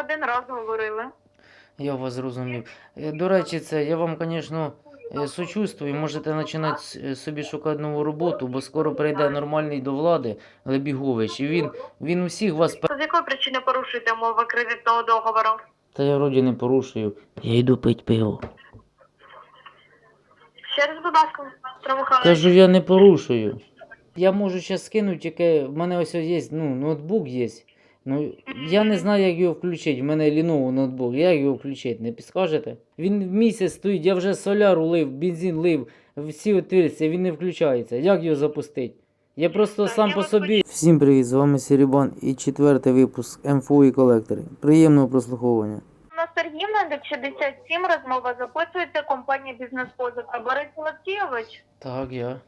один раз говорили. Я вас зрозумів. Е, До речі, це я вам, звісно, сочувствую. Можете починати е, собі шукати нову роботу, бо скоро прийде нормальний до влади Лебігович. І він, він усіх вас З якої причини порушуєте умови кредитного договору? Та я вроді не порушую. Я йду пить пиво. Ще раз, будь ласка, Михайлович. Кажу, я не порушую. Я можу зараз скинути, тільки в мене ось є, ну, ноутбук є. Ну, я не знаю, як його включити. В мене Lenovo ноутбук. Як його включити? Не підскажете? Він місяць стоїть, я вже соляру лив, бензин лив, всі отвірці, він не включається. Як його запустити? Я просто сам по собі. Всім привіт, з вами Серебан і четвертий випуск МФО і колектори. Приємного прослуховування. На Сергіївна до 67 розмова записується компанія бізнес-позика. Борис Олексійович. Так, я.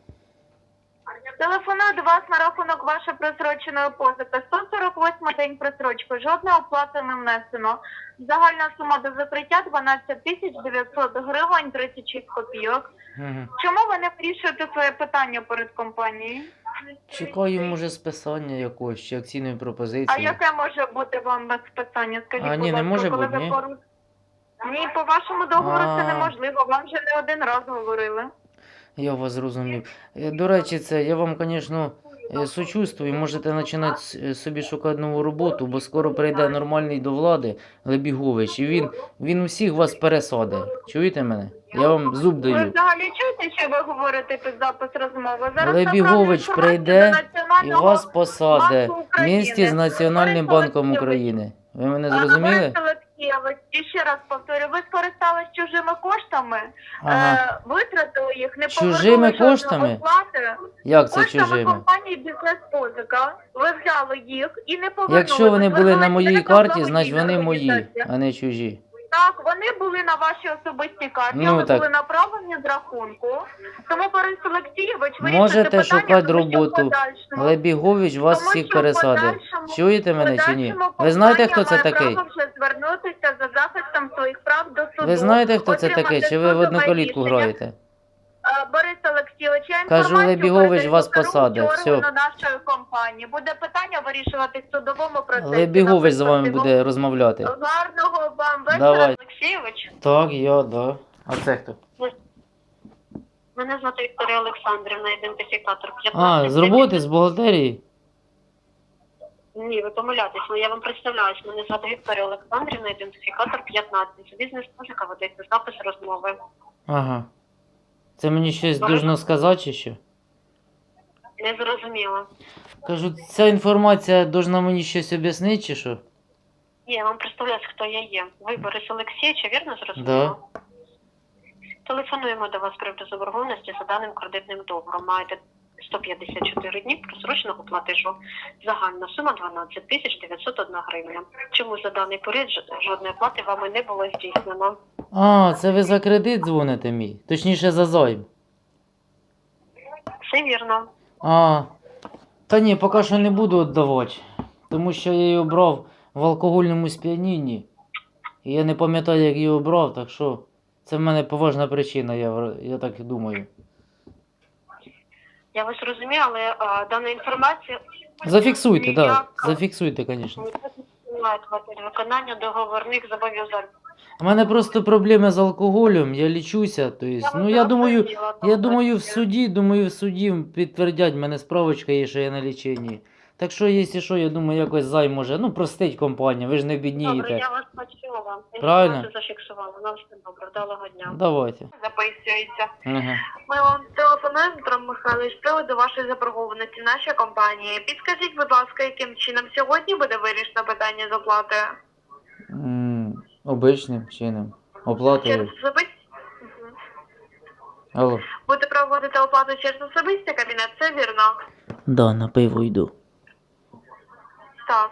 Телефоную до вас на рахунок вашої просроченої позики. 148 день просрочки. Жодної оплати не внесено. Загальна сума до закриття 12 тисяч 900 гривень 36 копійок. Угу. Чому ви не вирішуєте своє питання перед компанією? Чекаю, може, списання якогось чи акційної А пропозиції. яке може бути вам без питання? Скажіть, А, ні, будь не ласка, може коли бути, ви ні? пору- Ні, по вашому договору це А. неможливо. Вам вже не один раз говорили. Я вас зрозумів. Е, До речі, це я вам, звісно, сочувствую. Можете починати собі шукати нову роботу, бо скоро прийде нормальний до влади Лебігович. І він, він усіх вас пересадить. Чуєте мене? Я вам зуб даю. Ви взагалі чуєте, що ви говорите під запис розмови? Зараз Лебігович прийде І вас посаде в місті з Національним банком України. Ви мене зрозуміли? Олексійович, і ще раз повторю, ви скористались чужими коштами, Ага. е, витратили їх, не Чужими повернули жодної коштами? оплати. Як це Коштами чужими? компанії бізнес-позика. Ви взяли їх і не повернули. Якщо вони Ви були на моїй до карті, значить вони благодійної мої, організації. а не чужі. Так, вони були на вашій особистій карті, Ну, вони так. були направлені з рахунку. Тому Борис Олексійович, ви Можете питання, шукати тому що в роботу. подальшому- Лебігович вас тому всіх що в пересадить. подальшому- Чуєте мене чи ні? подальшому Ви знаєте, хто компанія це має такий? право вже звернутися за захистом своїх прав до суду. Ви знаєте, хто це отримати такий? Чи ви в судове однокалітку рішення. граєте? Е, Борис Олексійович, Кажу, інформацію Лебігович передаю вас керуючому посадить. Всьо. органу нашої компанії. Буде питання вирішувати в судовому процесі. Лебігович з вами буде розмовляти. Гарного вам вечора, Давай. Олексійович. Так, я, да. А це хто? Мене звати Вікторія Олександрівна, ідентифікатор 15. А, з роботи, з бухгалтерії? Ні, ви помиляєтесь, ну, я вам представляюсь. Мене звати Вікторія Олександрівна, ідентифікатор 15. Бізнес музика ведеться запис розмови. Ага. Це мені щось дужно сказати чи що? Не зрозуміло. Кажу, ця інформація должна мені щось об'яснити чи що? Ні, я вам представляюсь, хто я є. Ви Борис Олексійович, вірно зрозуміло? Да. Телефонуємо до вас з приводу заборгованості за даним кредитним договором. Маєте 154 дні просроченого платежу. Загальна сума 12 тисяч 901 гривня. Чому за даний період жодної плати вами не було здійснено? А, це ви за кредит дзвоните мій? Точніше за займ. Все вірно. А, та ні, поки що не буду віддавати. Тому що я його брав в алкогольному сп'янінні. І я не пам'ятаю, як його брав, так що це в мене поважна причина, я, я так думаю. Я вас розумію, але а, дана інформація Зафіксуйте, так. Да, Ніяк. зафіксуйте, звісно. має виконання договорних зобов'язань. У мене просто проблеми з алкоголем, я лічуся. То есть, ну я думаю, я думаю, в суді, думаю, в суді підтвердять, в мене справочка є, що я на ліченні. Так що, якщо що, я думаю, якось займ може, ну простить компанія, ви ж не Добре, біднієте. я вас почула. Правильно. Інформацію зафіксувала. Нам все добре. Вдалого дня. Давайте. Записується. Ага. Ми вам телефонуємо, Петро Михайлович, з приводу вашої заборгованості нашої компанії. Підскажіть, будь ласка, яким чином сьогодні буде вирішено питання з оплати? М, Обичним чином. Через Оплатою. особисті? Алло. Будете проводити оплату через особистий кабінет, це вірно? Да, на пиво йду. Так.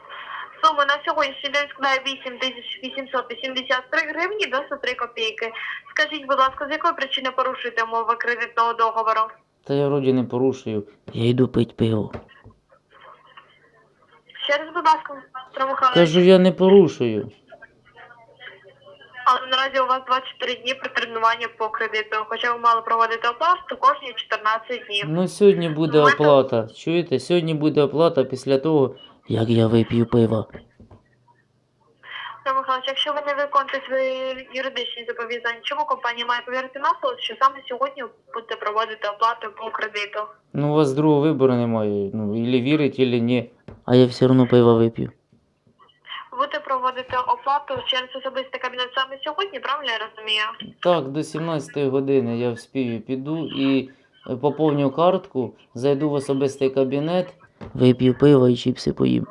Сума на сьогоднішній день складає 8883 гривні 93 копійки. Скажіть, будь ласка, з якої причини порушуєте умови кредитного договору? Та я вроді не порушую. Я йду пить пиво. Ще раз, будь ласка, Петро Михайлович. Кажу, я не порушую. Але наразі у вас 24 дні при тренуванні по кредиту. Хоча ви мали проводити оплату кожні 14 днів. Ну сьогодні буде оплата. Чуєте? Сьогодні буде оплата після того, як я вип'ю пиво. Дмитро Михайлович, якщо ви не виконуєте свої юридичні зобов'язання, чому компанія має повірити на слово, що саме сьогодні будете проводити оплату по кредиту? Ну, у вас другого вибору немає. Ну, ілі вірить, ілі ні. А я все одно пива вип'ю. Будете проводити оплату через особистий кабінет саме сьогодні, правильно я розумію? Так, до 17 години я вспію піду і е, поповню картку, зайду в особистий кабінет, вип'ю пиво і чіпси поїм.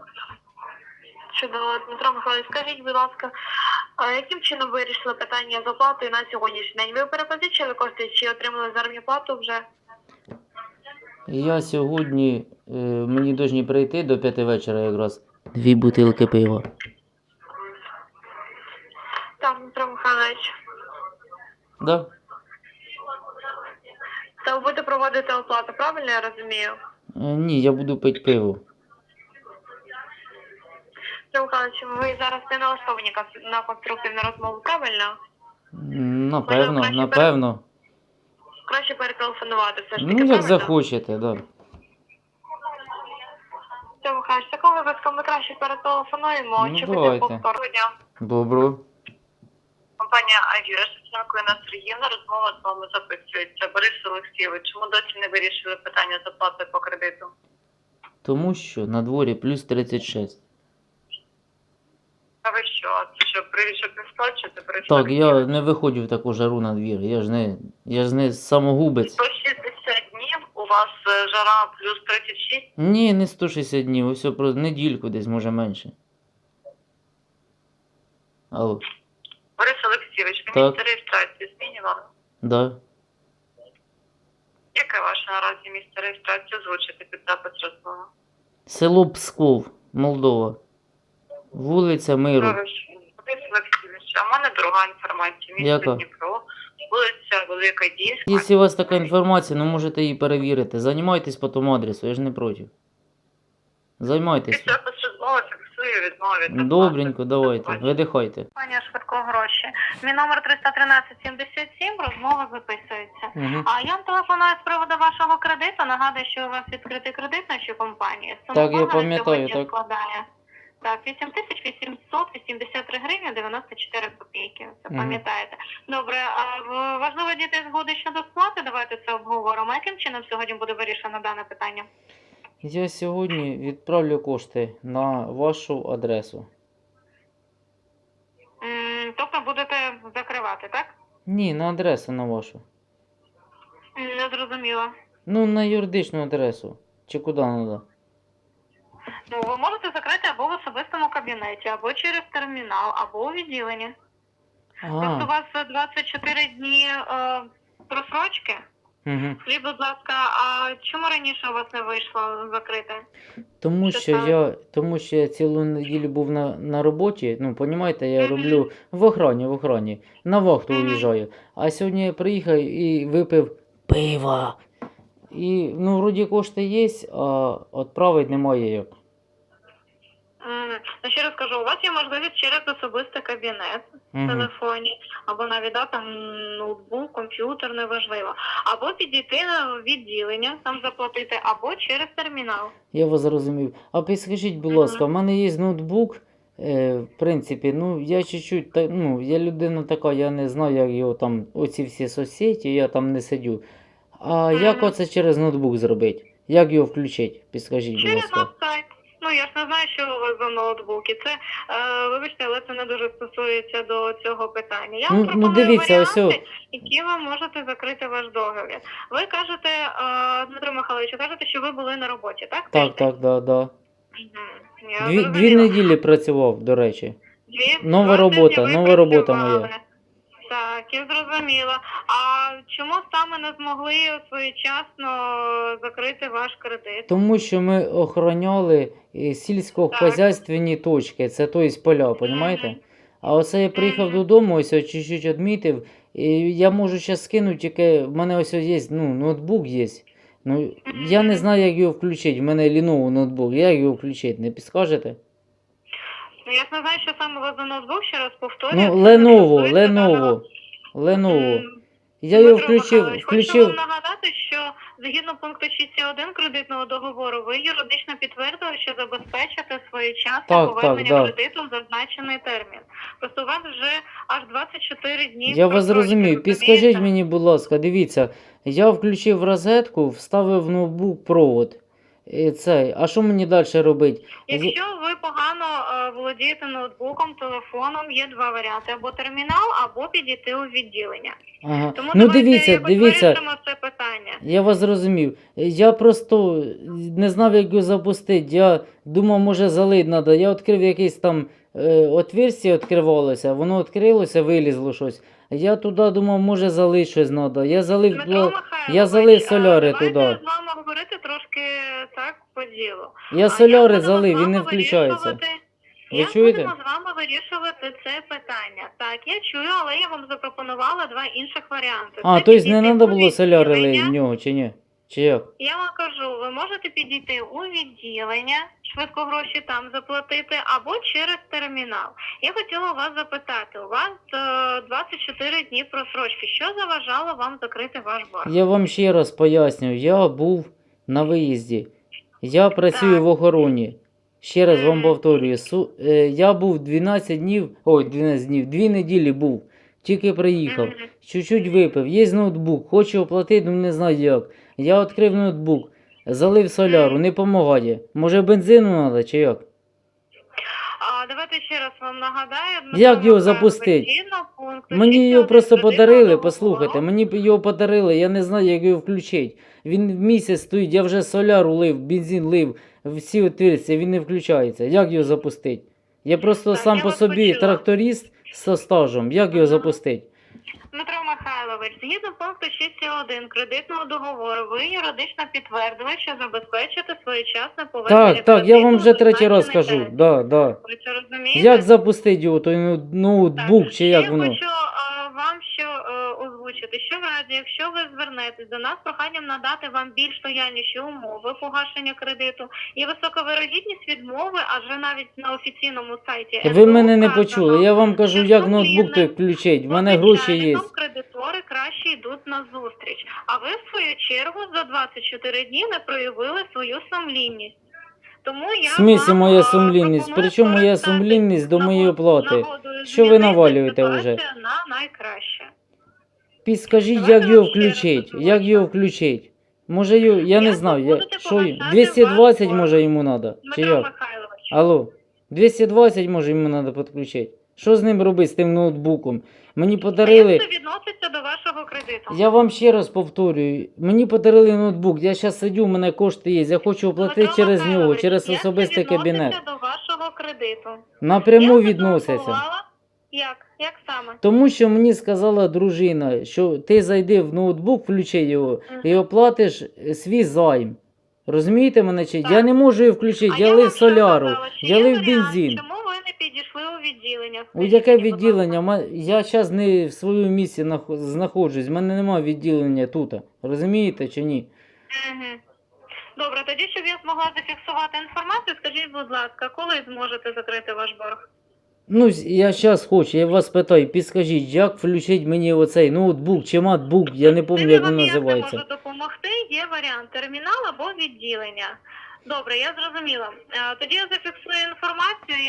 Чудово, Дмитро Михайлович, скажіть, будь ласка, а яким чином вирішили питання з оплатою на сьогоднішній день? Ви перепозичили кошти чи отримали заробітну плату вже? Я сьогодні, е, мені повинні прийти до 5 вечора якраз. Дві бутилки пива. Так, Дмитро Михайлович. Да? Та ви будете проводити оплату, правильно я розумію? Е, Ні, я буду пити пиво. Михайлович, ви зараз не налаштовані на конструктивну розмову, правильно? Напевно, краще напевно. Краще перетелефонувати все ж таки, Ну, як правильно? захочете, да. Дмитро Михайлович, в такому випадку ми краще перетелефонуємо, Ну, очікуйте давайте. повторення. Добро. Компанія Авіра Шевченкина Сергіївна, розмова з вами записується. Борис Олексійович, чому досі не вирішили питання з по кредиту? Тому що на дворі плюс 36. А ви що? Це що, привід, щоб не сплачувати? Так, я не виходжу в таку жару на двір. Я ж не, я ж не самогубець. 160 днів, у вас е, жара плюс 36. Ні, не 160 днів, ось про недільку десь, може менше. Алло, Борис Олексійович, ви місце реєстрації змінювали? да. Яке ваше наразі місце реєстрації озвучити під запис розмови? Село Псков, Молдова. Вулиця Миру. Борис Олексійович, а в мене друга інформація. Місто Яка? Дніпро, вулиця Велика Дійська. Якщо у вас така інформація, ну можете її перевірити. Займайтесь по тому адресу, я ж не проти. Займайтесь. Під запис фіксую відмові. Добренько, давайте, видихайте. Пані швидко гроші. Мій номер 31377, розмова записується. Угу. А я вам телефоную з приводу вашого кредиту. Нагадую, що у вас відкритий кредит нашій компанії. Сума Так, я пам'ятаю, так. складає. Так, 8883 гривні 94 копійки. Це пам'ятаєте. Добре, а важливо діти згоди щодо сплати. Давайте це обговоримо. Яким чином сьогодні буде вирішено дане питання? Я сьогодні відправлю кошти на вашу адресу. М, Тобто будете закривати, так? Ні, на адресу на вашу. М, Не зрозуміло. Ну, на юридичну адресу. Чи куди треба? Ну, ви можете закрити або в особистому кабінеті, або через термінал, або у відділенні. Тобто у А, вас е, 24 дні е, просрочки. Угу. Скажіть, будь ласка, а чому раніше у вас не вийшло закрити? Тому Що що я, тому що я цілу неділю був на, на роботі. Ну, понімаєте, я Мгм. роблю в охрані, в охрані. На вахту Мгм. уїжджаю. А сьогодні я приїхав і випив пива. І, ну, вроді кошти є, а відправити немає як. Ну, ще раз кажу, у вас є можливість через особистий кабінет в телефоні, або навіть да, там ноутбук, комп'ютер, неважливо. Або підійти на відділення, там заплатити, або через термінал. Я вас зрозумів. А підскажіть, будь ласка, в мене є ноутбук. Е, в принципі, ну я чуть-чуть, та, ну, я людина така, я не знаю, як його там, оці всі соцсеті, я там не сидю. А як Мгм. оце через ноутбук зробити? Як його включити? Підскажіть, будь Через ласка. Ну я ж не знаю, що у вас за ноутбуки. Це е, вибачте, але це не дуже стосується до цього питання. Я вам Ну, ну пропоную дивіться, варіанти, о- які ви можете закрити ваш договір. Ви кажете, е, Дмитро Михайлович, кажете, що ви були на роботі, так? Так, так, да, да. Мгм. Я Дві, дві неділі працював, до речі. Дві Нова два робота, ви нова робота працювали. Так, я зрозуміла. А чому саме не змогли своєчасно закрити ваш кредит? Тому що ми охороняли е, сільськохозяйственні точки, це тобто поля, понімаєте? А оце я приїхав додому, ось чуть-чуть відмітив. І я можу зараз скинути, тільки в мене ось є, ну, ноутбук є. Ну, я не знаю, як його включити. В мене Lenovo ноутбук. Як його включити? Не підскажете? Ну, я не знаю, що саме вас за ноутбук, ще раз повторюю. Ну, не Lenovo, Lenovo. Lenovo. Я його Дмитро включив, Хочу вам нагадати, що згідно пункту 6.1 кредитного договору ви юридично підтвердили, що забезпечите своєчасне Так, повернення так, да. кредиту в зазначений термін. Просто у вас вже аж 24 дні. Я вас зрозумів. Підскажіть мені, будь ласка, дивіться, я включив розетку, вставив в ноутбук провод. І цей, а що мені далі робити? Якщо ви погано е, володієте ноутбуком, телефоном, є два варіанти: або термінал, або підійти у відділення. Ага. Тому Ну давайте дивіться, якось дивіться, вирішимо це питання. я вас зрозумів. Я просто не знав, як його запустити. Я думав, може залить треба. Я відкрив якийсь там е, отверстие відкривалося, воно відкрилося, вилізло щось. Я туди думав, може залив щось треба. Я залив. Дмитро Михайлович, я залив сольори соляри давайте туди. з вами говорити трошки так по ділу. Я А соляри як будемо залив, з він не вами включається. вирішувати- Ви Як чуєте? будемо з вами вирішувати це питання? Так, я чую, але я вам запропонувала два інших варіанти. А, Це тобто не підійти треба було сольори лити в нього, чи ні? Чи як? Я вам кажу, ви можете підійти у відділення, швидко гроші там заплатити, або через термінал. Я хотіла вас запитати, у вас е, 24 дні просрочки. Що заважало вам закрити ваш борг? Я вам ще раз поясню, я був на виїзді. Я працюю Так. в охороні. Ще раз вам повторюю, су, е, я був 12 днів, ой, 12 днів, 2 неділі був. Тільки приїхав. Чуть-чуть випив. Є ноутбук, хочу оплатити, ну не знаю як. Я відкрив ноутбук, залив соляру, не допомагає. Може бензину треба чи як? А давайте ще раз вам нагадаю. Як його пункту Мені його просто подарили, послухайте, мені його подарили, я не знаю, як його включити. Він місяць стоїть, я вже соляру лив, бензин лив, всі отверстия, він не включається. Як його запустити? Я просто сам по собі почула. тракторист зі стажем. Як його запустити? Дмитро Михайлович, згідно пункту 6.1 кредитного договору, ви юридично підтвердили, що забезпечите своєчасне повернення Так, так, я вам вже третій раз кажу. Да, да. Ви це розумієте? Як запустити його, той ноутбук, чи як я воно? хочу е, озвучити, що в разі, якщо ви звернетесь до нас проханням надати вам більш лояльніші умови погашення кредиту і висока вирогідність відмови, адже навіть на офіційному сайті Ви НБУ мене не почули. Я вам кажу, як ноутбук сумлінним включити. В мене гроші є. Кредитори краще йдуть на зустріч. А ви, в свою чергу, за 24 дні не проявили свою сумлінність. Тому я моя е, сумлінність? Причому моя сумлінність до моєї оплати? Що ви навалюєте вже? На найкраще. Підскажіть, як його включити? Як його включити? Може, його, я не знаю, я, що, погашати 220 може йому треба? Чи як? Алло, 220 може йому треба підключити. Що з ним робити, з тим ноутбуком? Мені а як подарили, це відноситься до вашого кредиту? я вам ще раз повторюю, мені подарили ноутбук, я зараз сидю, у мене кошти є, я хочу оплатити Дмитро через нього, Михайлович, через як це особистий кабінет. відноситься до вашого кредиту? Напряму Я відноситься. зателефонувала. Як? Як саме? Тому що мені сказала дружина, що ти зайди в ноутбук, включи його Мгм. і оплатиш е, свій займ. Розумієте мене чи? Так. Я не можу її включити, А я лив соляру, казала, я лив бензин. Чому ви не підійшли у відділення? У яке відділення? Я зараз не в своєму місці нах- знаходжусь, в мене немає відділення тут. Розумієте чи ні? Мгм. Добре, тоді, щоб я змогла зафіксувати інформацію, скажіть, будь ласка, коли зможете закрити ваш борг? Ну, я зараз хочу, я вас питаю, підскажіть, як включити мені оцей ноутбук чи матбук, я не пам'ятаю, як він називається. можу допомогти, є варіант термінал або відділення. Добре, я зрозуміла. Е, Тоді я зафіксую інформацію. я